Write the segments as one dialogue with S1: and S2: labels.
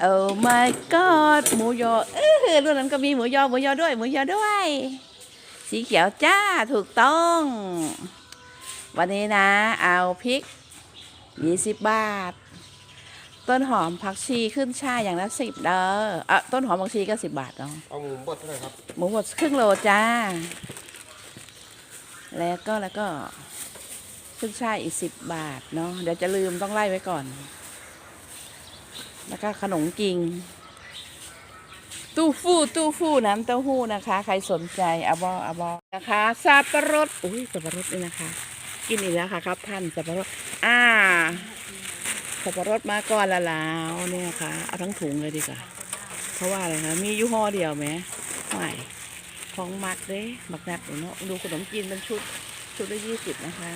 S1: โอ้ my god หมูยอเออรุ่นนั้นก็มีหมูยอหมูยอด้วย หมูยอด้วย สีเขียวจ้าถูกต้อง วันนี้นะ เอาพริกยี่สิบบาท ต้นหอมผักชีขึ้นช่ายอย่างละสิบเด้ออะต้นหอมผักชีก็สิบบาทเนาะ
S2: เอาหมูบดเท่าไหร่ครับ
S1: หมูบดครึ่งโลจ้า แล้วก็แล้วก็ขึ้นช่ายอีกสิบบาทเนาะเดี๋ยวจะลืมต้องไล่ไว้ก่อน แล้วก็ขนมกิง ตู้ฟู่ตู้ฟู่น้ำเต้าหู้นะคะ ใครสนใจอาบออาบอนะคะสับปะรดอุ้ยสับปะรดนี่นะคะ กินอีกแล้วค่ะครับท่านสับปะรดอ่าสับปะรดมาก่อนละแล้วเนี่ยค่ะเอาทั้งถุงเลยดีกว่าเพราะว่าอะไรคะมียี่ห้อเดียวไหมไม่ของมักเด้มักนัดเนาะดูขนมจีนเป็นชุดชุดละยี่สิบนะคะ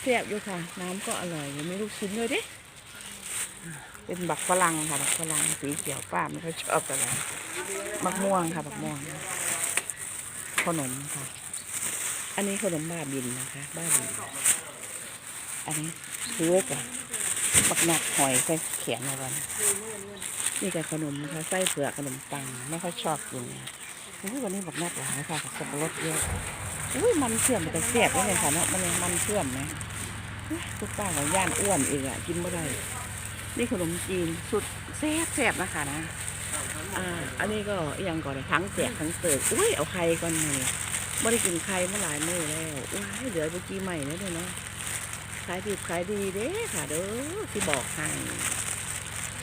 S1: เสียบอยู่ค่ะ น้ำก็อร่อยมีลูกชิ้นด้วยเด้ เป็นบักฝรั่งค่ะบักฝรั่งสีเขียวป้าไม่ค่อยชอบอะไรบักม่วงค่ะบักม่วงขนมค่ะ อันนี้ขนมบ้าบินนะคะ บ้าบิน อันนี้คือเล็กอะบักหนักหอยใส่เขียงอะไรนี่กับขนมนะคะไส้เผือกขนมปังไม่ค่อยชอบกินเนี่ยอุ้ยวันนี้บอกหนักหลายค่ะสับปะรดเยอะอุ้ยมันเชื่อมมันจะแซ่บได้เลยค่ะเนาะมันมันเชื่อมไหมอุ๊ยทุกป้าของย่านอ้วนเองอะกินไม่ได้ นี่ขนมจีนสุดแซ่บแซ่บนะคะนะอ่าอันนี้ก็ยังก่อนเลยทั้งแจกทั้งเสิร์อุ้ยเอาไข่ก่อนเลยไม่ได้กินไข่มาหลายมื้อแล้วอุ้ยเหลือไปจีใหม่เนี่ยเด้อเนาะขายดีขายดีเด้ค่ะเด้อที่บอกให้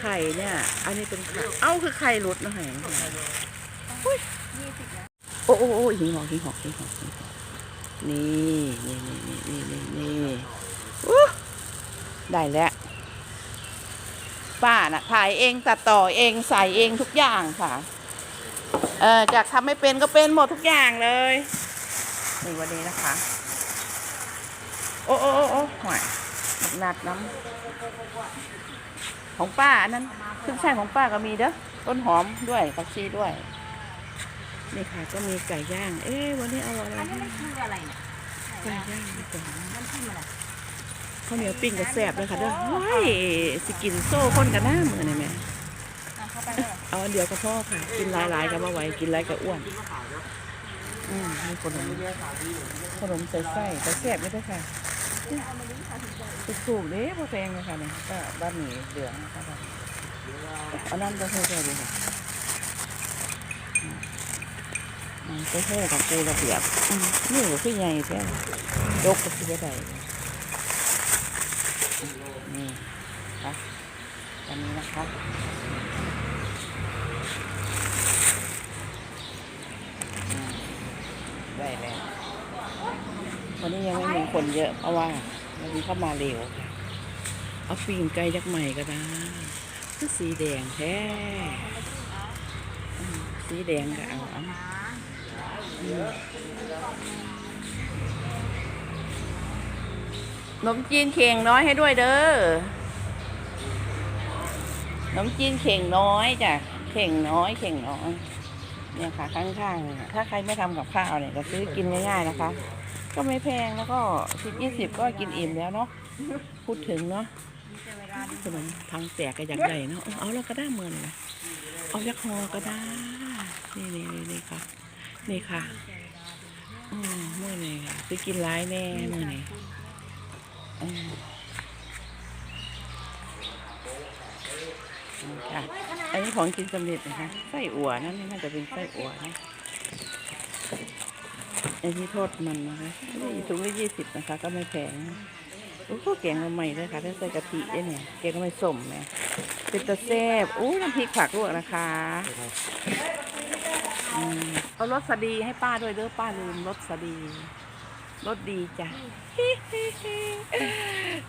S1: ไข่เนี่ย อันนี้เป็นไข่เอ้าคือไข่หลุดนะฮะโอ้โอ้โอ้หิงหอกหิงหอกหิงหอกหิงหอกนี่นี่นี่นี่นี่นี่ได้แล้ว ป้าน่ะถ่ายเองตัดต่อเองใส่เองทุกอย่างค่ะ เออจากทำไม่เป็นก็เป็นหมดทุกอย่างเลยนี่วันนี้นะคะ โอ้โอ้โอ้โอ้หวยหนักน้ำของป้าอันนั้นขึ้นช่ายของป้าก็มีเด้อต้นหอมด้วยผักชีด้วย นี่ค่ะก็มีไก่ย่าง เอ๊ะวันนี้เอาอะไร
S3: อันนี้มันคืออะไรเนี่ย
S1: ไก่ย่างดีกว่า
S3: มันคืออะไร
S1: ข้าวเหนียวปิ้งกับแซ่บเลยค่ะเด้อว้ายสิกินโซ่คนกันหน้ามือนี่แม่
S3: อะเข้าไปเลย
S1: เอาอันเดียวก็พอค่ะ กินหลายๆกันมาไหวกินหลายก็อ้วนอืมมีขนมขนมใส่ไส้แต่แซ่บไม่ได้อค่ะสูงๆเด้พอแพงเลยค่ะเนี่ยก็บ้านหมี่เหลืองนะคะบ้านเอาน้ำเต้าหู้ด้วยดีค่ะมันก็โห่กับกูระเบียบอืมนี่ก็คือใหญ่แท้ยกก็คือบ่ได้ นี้นะคะ ได้แล้ว วันนี้ยังไม่มีคนเยอะเพราะว่าวันนี้เข้ามาเร็ว เอาฟิล์มไกลยักใหม่ก็ได้ก็สีแดงแท้ สีแดงก็เอาเอานมจีนเข่งน้อยให้ด้วยเด้อ นมจีนเข่งน้อยจ้ะเข่งน้อยเข่งน้อย เนี่ยค่ะข้างๆเนี่ยถ้าใครไม่ทำกับข้าวเนี่ยก็ซื้อกินง่ายๆนะคะ ก็ไม่แพงแล้วก็สิบยี่สิบก็กินอิ่มแล้วเนาะพูดถึงเนาะขนมทางแตกก็อยากใหญ่เนาะเอาแล้วก็ได้เหมือนนะเอายักษ์ฮอก็ได้นี่นี่นี่นี่ค่ะ นี่ค่ะอืมเมื่อนี่ค่ะซื้อกินร้ายแน่เมื่อนี่อืม ค่ะ อันนี้ของกินสำเร็จนะคะ ไส้อั่วนั่นนี่น่าจะเป็นไส้อั่วนะ อันนี้โทษมันนะคะนี่ถุงละยี่สิบนะคะ ก็ไม่แพงโอ้โหแกงมาใหม่เลยค่ะถ้าใส่กะทิด้เนี่ย แกงมาใหม่ส้มเนี่ยเป็นตะแซ่บอู้น้ำพริกผักลวกนะคะเอารสสดีให้ป้าด้วยเด้อป้าลืมรสสดีรสดีจ้ะ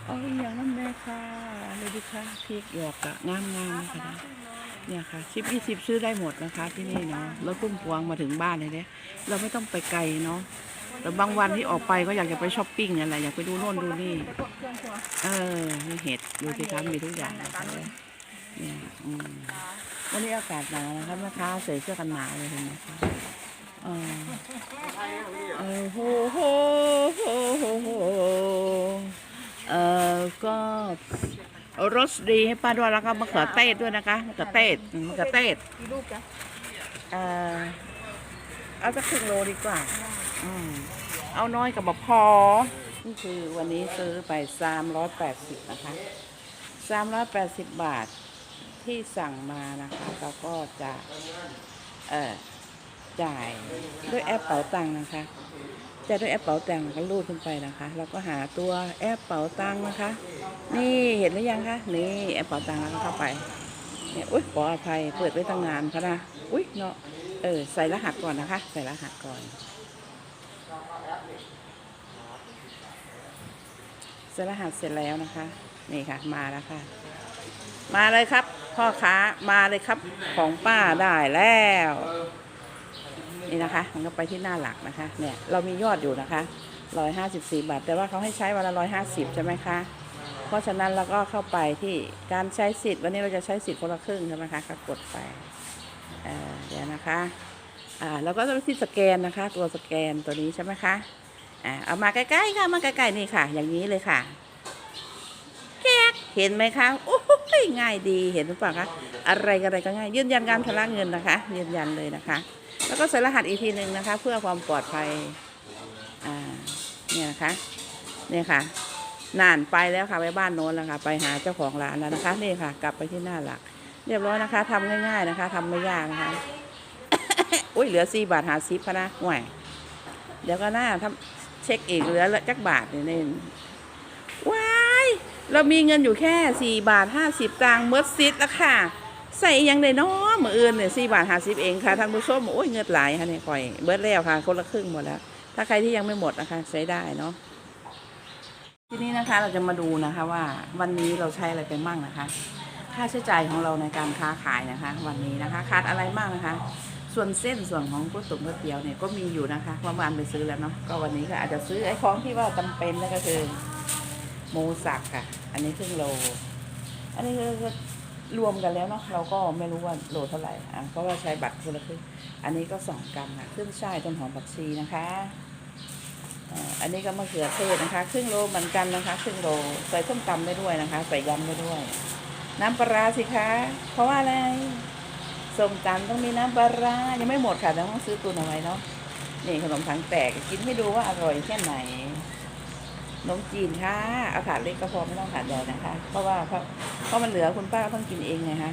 S1: เอาอย่างนั้นเลยค่ะ เลยดิค่ะพริกหยวกอะงามๆนะคะ เนี่ยค่ะชิปยี่สิบซื้อได้หมดนะคะ ที่นี่เนาะรถพุ่มพวงมาถึงบ้านเลยเนี่ยเราไม่ต้องไปไกลเนาะแต่บางวันที่ออกไปก็อยากจะไปช้อปปิ้งอะไรอยากไปดูโน่นดูนี่ เออมีเห็ดดูสิคะมีทุกอย่างนะคะเนี่ยอืมวันนี้อากาศหนาวนะคะแม่ค้าใส่เสื้อกันหนาวเลยเห็นไหมคะเออเออโหโหโหโหโหเออก็ รสดีให้ป้าด้วยแล้วก็มะเขือเทศด้วยนะคะมะเขือเทศอืมมะเขือเทศ
S3: กี่ลูกจ๊ะ
S1: เออเอาสักครึ่งโลดีกว่าอืมเอาน้อยกับบพอนี่คือวันนี้ซื้อไปสามร้อยแปดสิบนะคะสามร้อยแปดสิบบาทที่สั่งมานะคะเราก็จะเอ่อจ่ายด้วยแอปเป๋าตังค์นะคะ จ่ายด้วยแอปเป๋าตังค์ก็รูดขึ้นไปนะคะ เราก็หาตัวแอปเป๋าตังค์นะคะ นี่เห็นหรือยังคะ นี่แอปเป๋าตังค์แล้วเข้าไป เนี่ย อุ้ยขออภัย เปิดไว้ตั้งนานคะนะ อุ้ยเนาะ เออ ใส่รหัสก่อนนะคะ ใส่รหัสก่อน ใส่รหัสเสร็จแล้วนะคะ นี่ค่ะ มาแล้วค่ะ มาเลยครับ พ่อค้า มาเลยครับ ของป้าได้แล้ว นี่นะคะ มันก็ไปที่หน้าหลักนะคะ เนี่ยเรามียอดอยู่นะคะร้อยห้าสิบสี่บาท แต่ว่าเขาให้ใช้วันละร้อยห้าสิบใช่ไหมคะ เพราะฉะนั้นเราก็เข้าไปที่การใช้สิทธิ์วันนี้เราจะใช้สิทธิ์คนละครึ่งใช่ไหมคะก็กดไปเออเดี๋ยวนะคะ อ่าแล้วก็ต้องที่สแกนนะคะ ตัวสแกนตัวนี้ใช่ไหมคะอ่าเอามาใกล้ๆค่ะมาใกล้ๆนี่ค่ะ อย่างนี้เลยค่ะแก๊กเห็นไหมคะโอ้ยง่ายดีเห็นหรือเปล่าคะอะไรกันอะไรก็ง่ายยืนยันการชำระเงินนะคะ ยืนยันเลยนะคะ แล้วก็ใส่รหัสอีกทีหนึ่งนะคะ เพื่อความปลอดภัยอ่าเนี่ยนะคะเนี่ยค่ะนานไปแล้วค่ะไปบ้านโน้นแล้วค่ะ ไปหาเจ้าของร้านแล้วนะคะนี่ค่ะ กลับไปที่หน้าหลัก เรียบร้อยนะคะทำง่ายๆนะคะทำไม่ยากนะคะอุ้ยเหลือสี่บาทหาซิปนะห่วยเดี๋ยวก็หน้าทำเช็คอีกเหลือละจักบาทนี่นี่ว้ายเรามีเงินอยู่แค่สี่บาทห้าสิบตังค์เมื่อซิดแล้วค่ะ ใส่ยังไดน้อ มืออื่นเนี่ยสี่บาทห้าสิบเองค่ะท่านผู้ชมโอ้ยเงินหลายค่ะเนี่ยคอยเบิร์ดแล้วค่ะ คนละครึ่งหมดแล้ว ถ้าใครที่ยังไม่หมดนะคะ ใช้ได้เนาะทีนี้นะคะเราจะมาดูนะคะว่าวันนี้เราใช้อะไรไปมั่งนะคะ ค่าใช้จ่ายของเราในการค้าขายนะคะ วันนี้นะคะขาดอะไรบ้างนะคะ ส่วนเส้นส่วนของก๋วยตุ๋นก๋วยเตี๋ยวเนี่ยก็มีอยู่นะคะเมื่อวานไปซื้อแล้วเนาะก็วันนี้ก็อาจจะซื้อไอ้ของที่ว่าจำเป็นนั่นก็คือหมูสับค่ะ อันนี้ครึ่งโล อันนี้ก็ รวมกันแล้วเนาะเราก็ไม่รู้ว่าโลเท่าไหร่อะเพราะว่าใช้บัตรคนละครึ่งอันนี้ก็สองกรัมค่ะขึ้นช่ายต้นหอมผักชีนะคะอันนี้ก็มะเขือเทศนะคะ ครึ่งโลเหมือนกันนะคะครึ่งโลใส่ส้มตำได้ด้วยนะคะ ใส่ยำได้ด้วย น้ำปลาสิคะ เพราะว่าอะไรส้มตำต้องมีน้ำปลายังไม่หมดค่ะต้องซื้อตุนเอาไว้เนาะนี่ขนมถังแตกกินให้ดูว่าอร่อยแค่ไหน นมจีนค่ะเอาถาดเล็กก็พอไม่ต้องถาดใหญ่นะคะ เพราะว่าเพราะเพราะมันเหลือคุณป้าก็ต้องกินเองไงคะ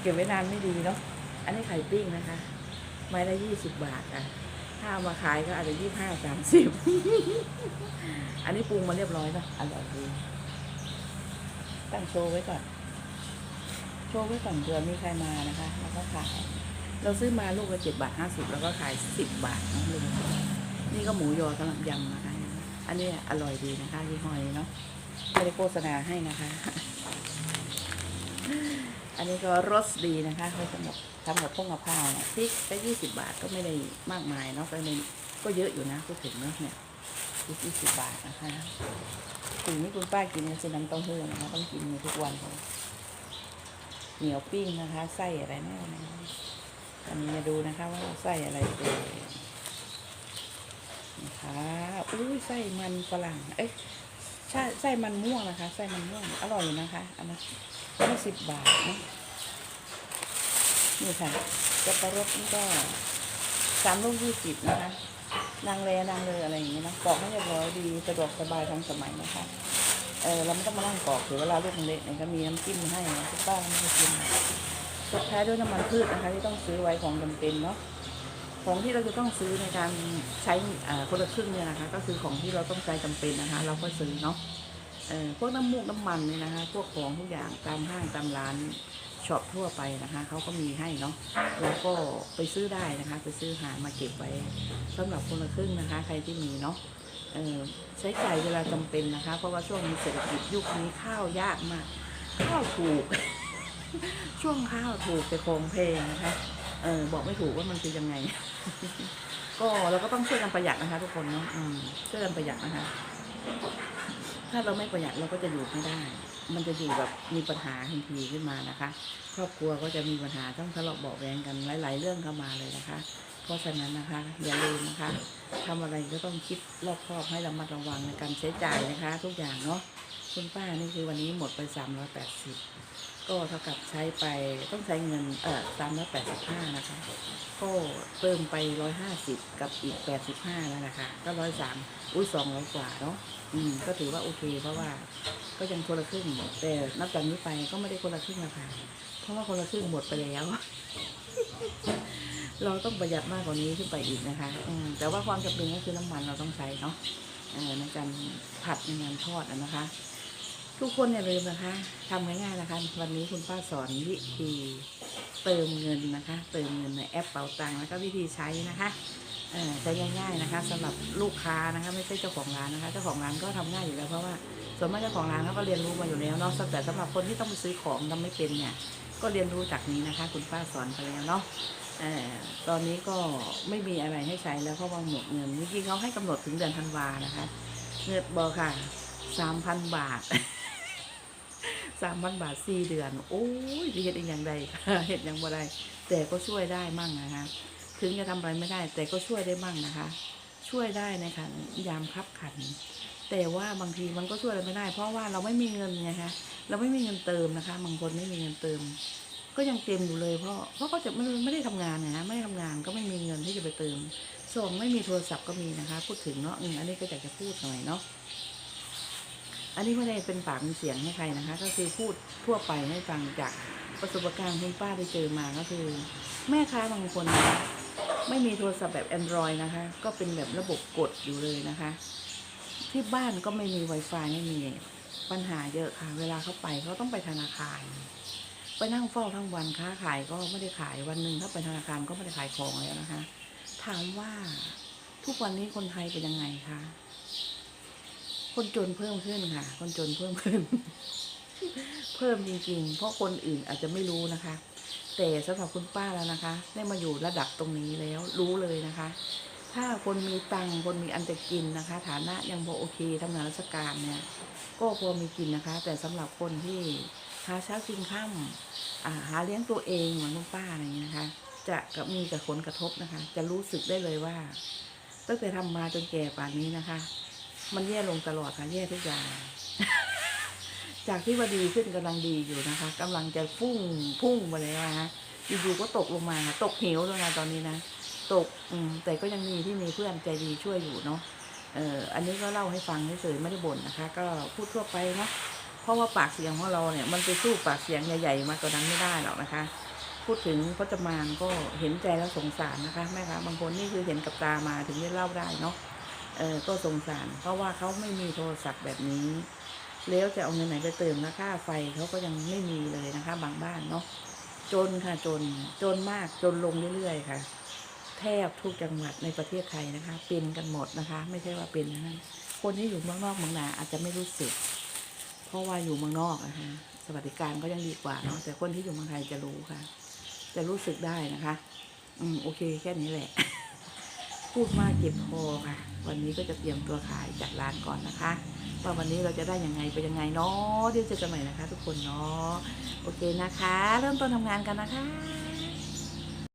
S1: เก็บไว้นานไม่ดีเนาะอันนี้ไข่ปิ้งนะคะ ไม้ละยี่สิบบาทอะ ถ้าเอามาขายก็อาจจะยี่ห้าสามสิบอันนี้ปรุงมาเรียบร้อยแล้วอร่อยดีตั้งโชว์ไว้ก่อน โชว์ไว้ก่อนเผื่อมีใครมานะคะ แล้วก็ขายเราซื้อมาลูกละเจ็ดบาทห้าสิบแล้วก็ขายสิบบาทนะลูกนี่ก็หมูยอสำหรับยำนะคะ อันนี้อร่อยดีนะคะยี่ห้อนี้เนาะไม่ได้โฆษณาให้นะคะ อันนี้ก็รสดีนะคะไว้สำหรับทำกับพวกกะเพราเนี่ยพริกก็ยี่สิบบาทก็ไม่ได้มากมายเนาะก็ไม่ก็เยอะอยู่นะพูดถึงเนาะเนี่ยสิบยี่สิบบาทนะคะถึงนี่คุณป้ากินกันสิน้ำเต้าหู้นะคะต้องกินทุกวันเลยเหนียวปิ้งนะคะ ไส้อะไรแน่นะอันนี้มาดูนะคะว่าไส้อะไรเอ่ย นะคะอุ้ยไส้มันฝรั่ง เอ๊ะใช่ไส้มันม่วงนะคะ ไส้มันม่วง อร่อยนะคะ อันนั้นก็สิบบาทนะนี่ค่ะสับปะรดนี่ก็สามลูกยี่สิบนะคะ นางเลนางเลยอะไรอย่างนี้นะปอกให้เรียบร้อยดี สะดวกสบายทันสมัยนะคะ เออเราไม่ต้องมานั่งปอกเสียเวลาลูกมันเล็กเนี่ยก็มีน้ำจิ้มให้นะคุณป้าไม่ได้กินสุดท้ายด้วยน้ำมันพืชนะคะ ที่ต้องซื้อไว้ของจำเป็นเนาะ ของที่เราจะต้องซื้อในการใช้คนละครึ่งเนี่ยนะคะ ก็คือของที่เราต้องใช้จำเป็นนะคะ เราก็ซื้อเนาะพวกน้ำมูกน้ำมันเนี่ยนะคะ พวกของทุกอย่างตามห้างตามร้านช็อปทั่วไปนะคะเขาก็มีให้เนาะแล้วก็ไปซื้อได้นะคะ ไปซื้อหามาเก็บไว้สำหรับคนละครึ่งนะคะ ใครที่มีเนาะใช้จ่ายเวลาจำเป็นนะคะ เพราะว่าช่วงนี้เศรษฐกิจยุคนี้ข้าวยากมาก ข้าวถูก ช่วงข้าวถูกแต่ของแพงนะคะ เออบอกไม่ถูกว่ามันคือยังไง ก็เราก็ต้องช่วยกันประหยัดนะคะ ทุกคนเนาะช่วยกันประหยัดนะคะ ถ้าเราไม่ประหยัดเราก็จะอยู่ไม่ได้ มันจะอยู่แบบมีปัญหาทันทีขึ้นมานะคะ ครอบครัวก็จะมีปัญหาต้องทะเลาะเบาะแวงกันหลาย ๆ เรื่องเข้ามาเลยนะคะ เพราะฉะนั้นนะคะ อย่าลืมนะคะทำอะไรก็ต้องคิดรอบคอบให้ระมัดระวังในการใช้จ่ายนะคะ ทุกอย่างเนาะคุณป้านี่คือวันนี้หมดไป380 ก็เท่ากับใช้ไปต้องใช้เงินเออ385นะคะ ก็เติมไป150กับอีก85แล้วนะคะ ก็103อุ้ย200กว่าเนาะอืมก็ถือว่าโอเค เพราะว่าก็ยังคนละครึ่งแต่นับจากนี้ไปก็ไม่ได้คนละครึ่งแล้วค่ะเพราะว่าคนละครึ่งหมดไปแล้ว เราต้องประหยัดมากกว่านี้ขึ้นไปอีกนะคะอืมแต่ว่าความจำเป็นก็คือน้ำมันเราต้องใช้เนาะเออในการผัดในการทอดนะคะ ทุกคนอย่าลืมนะคะทำง่ายๆนะคะ วันนี้คุณป้าสอนวิธีเติมเงินนะคะ เติมเงินในแอปเป๋าตังค์แล้วก็วิธีใช้นะคะใช้ง่ายๆนะคะสำหรับลูกค้านะคะ ไม่ใช่เจ้าของร้านนะคะ เจ้าของร้านก็ทำง่ายอยู่แล้วเพราะว่าส่วนมากเจ้าของร้านเขาก็เรียนรู้มาอยู่แล้วเนาะแต่สำหรับคนที่ต้องไปซื้อของทำไม่เป็นเนี่ย ก็เรียนรู้จากนี้นะคะ คุณป้าสอนไปแล้วเนาะอตอนนี้ก็ไม่มีอะไรให้ใช้แล้วเพราะว่าหมดเงินจริงๆเขาให้กำหนดถึงเดือนธันวานะคะ เงินบอกค่ะสามพันบาท สามพันบาทสี่เดือน โอ้ยเห็ดอีกอย่างใดเห็ดอย่างบ่ได้แต่ก็ช่วยได้มั่งนะคะ ถึงจะทำอะไรไม่ได้ แต่ก็ช่วยได้มั่งนะคะ ช่วยได้นขันยามคับขัน แต่ว่าบางทีมันก็ช่วยอะไรไม่ได้ เพราะว่าเราไม่มีเงินไงคะเราไม่มีเงินเติมนะคะ บางคนไม่มีเงินเติม ก็ยังเต็มอยู่เลย เพราะเพราะเขาจะไม่ไม่ได้ทำงานไงฮะไม่ได้ทำงานก็ไม่มีเงินที่จะไปเติมสองไม่มีโทรศัพท์ก็มีนะคะ พูดถึงเนาะอันนี้ก็อยากจะพูดหน่อยเนาะ อันนี้ไม่ได้เป็นปากมีเสียงให้ใครนะคะ ก็คือพูดทั่วไปให้ฟังจากประสบการณ์คุณป้าที่เจอมาก็คือ แม่ค้าบางคนนะคะไม่มีโทรศัพท์แบบ Android นะคะ ก็เป็นแบบระบบกดอยู่เลยนะคะ ที่บ้านก็ไม่มี Wi-Fi ไม่มีปัญหาเยอะค่ะ เวลาเขาไปเขาต้องไปธนาคาร ไปนั่งเฝ้าทั้งวันค้าขายก็ไม่ได้ขายวันหนึ่งถ้าไปธนาคารก็ไม่ได้ขายของแล้วนะคะ ถามว่าทุกวันนี้คนไทยเป็นยังไงคะ คนจนเพิ่มขึ้นค่ะ คนจนเพิ่มขึ้น เพิ่มจริงๆ เพราะคนอื่นอาจจะไม่รู้นะคะ แต่สำหรับคุณป้าแล้วนะคะ ได้มาอยู่ระดับตรงนี้แล้วรู้เลยนะคะ ถ้าคนมีตังค์คนมีอันจะกินนะคะ ฐานะยังพอโอเคทำงานราชการเนี่ย ก็พอมีกินนะคะ แต่สำหรับคนที่หาเช้ากินค่ำอ่าหาเลี้ยงตัวเองเหมือนลุงป้าอะไรอย่างเงี้ยนะคะ จะกับมีกับผลกระทบนะคะ จะรู้สึกได้เลยว่าตั้งแต่ทำมาจนแก่ป่านนี้นะคะ มันแย่ลงตลอดค่ะแย่ทุกอย่าง จากที่ว่าดีขึ้นกำลังดีอยู่นะคะกำลังจะพุ่งพุ่งมาแล้วนะคะอยู่ๆก็ตกลงมาตกเหวลยนะตอนนี้นะตกอืมแต่ก็ยังมีที่มีเพื่อนใจดีช่วยอยู่เนาะเอออันนี้ก็เล่าให้ฟังเฉยๆไม่ได้บ่นนะคะ ก็พูดทั่วไปนะเพราะว่าปากเสียงของเราเนี่ย มันไปสู้ปากเสียงใหญ่ๆ มากกว่านั้นไม่ได้หรอกนะคะพูดถึงพจมานก็เห็นใจแล้วสงสารนะคะแม่คะบางคนนี่คือเห็นกับตามาถึงได้เล่าได้เนาะ เออก็สงสาร เพราะว่าเขาไม่มีโทรศัพท์แบบนี้ แล้วจะเอาเงินไหนไปเติมนะค่าไฟเขาก็ยังไม่มีเลยนะคะ บางบ้านเนาะจนค่ะจนจนมากจนลงเรื่อยๆค่ะ แทบทุกจังหวัดในประเทศไทยนะคะ เป็นกันหมดนะคะ ไม่ใช่ว่าเป็นนะคนที่อยู่เมืองนอกเมืองนาอาจจะไม่รู้สึก เพราะว่าอยู่เมืองนอกนะคะสวัสดิการก็ยังดีกว่าเนาะแต่คนที่อยู่เมืองไทยจะรู้ค่ะ จะรู้สึกได้นะคะ อืมโอเคแค่นี้แหละ พูดมากเก็บพอค่ะ วันนี้ก็จะเตรียมตัวขายจากร้านก่อนนะคะว่าวันนี้เราจะได้ยังไงไปยังไงเนาะเดี๋ยวเจอกันใหม่นะคะ ทุกคนเนาะโอเคนะคะ เริ่มต้นทำงานกันนะคะ